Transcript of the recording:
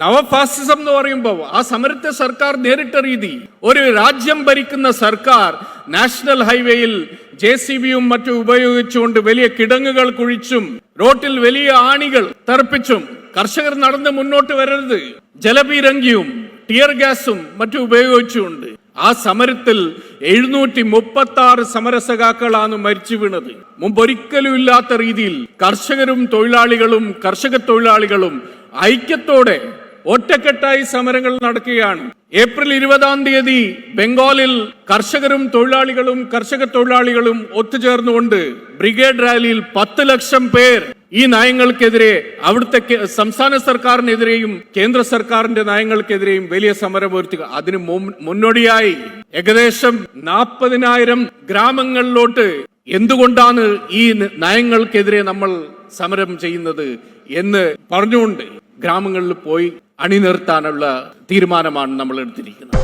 നവഫാസിസം എന്ന് പറയുമ്പോൾ ആ സമരത്തെ സർക്കാർ നേരിട്ട രീതി. ഒരു രാജ്യം ഭരിക്കുന്ന സർക്കാർ നാഷണൽ ഹൈവേയിൽ ജെ സി ബിയും മറ്റും ഉപയോഗിച്ചുകൊണ്ട് വലിയ കിടങ്ങുകൾ കുഴിച്ചും റോട്ടിൽ വലിയ ആണികൾ തെറപ്പിച്ചും കർഷകർ നടന്ന് മുന്നോട്ട് വരരുത് ജലപീരങ്കിയും ടിയർ ഗ്യാസും മറ്റും ഉപയോഗിച്ചുകൊണ്ട് ആ സമരത്തിൽ എഴുന്നൂറ്റി മുപ്പത്തി ആറ് സമരസഖാക്കളാണ് മരിച്ചു വീണത്. മുമ്പൊരിക്കലും ഇല്ലാത്ത രീതിയിൽ കർഷകരും തൊഴിലാളികളും കർഷക തൊഴിലാളികളും ഐക്യത്തോടെ ഒറ്റക്കെട്ടായി സമരങ്ങൾ നടക്കുകയാണ്. ഏപ്രിൽ ഇരുപതാം തീയതി ബംഗാളിൽ കർഷകരും തൊഴിലാളികളും കർഷക തൊഴിലാളികളും ഒത്തുചേർന്നുകൊണ്ട് ബ്രിഗേഡ് റാലിയിൽ പത്ത് ലക്ഷം പേർ ഈ നയങ്ങൾക്കെതിരെ അവിടുത്തെ സംസ്ഥാന സർക്കാരിനെതിരെയും കേന്ദ്ര സർക്കാരിന്റെ നയങ്ങൾക്കെതിരെയും വലിയ സമരം ഉയർത്തുക അതിന് മുന്നോടിയായി ഏകദേശം നാൽപ്പതിനായിരം ഗ്രാമങ്ങളിലോട്ട് എന്തുകൊണ്ടാണ് ഈ നയങ്ങൾക്കെതിരെ നമ്മൾ സമരം ചെയ്യുന്നത് എന്ന് പറഞ്ഞുകൊണ്ട് ഗ്രാമങ്ങളിൽ പോയി അണിനിർത്താനുള്ള തീരുമാനമാണ് നമ്മൾ എടുത്തിരിക്കുന്നത്.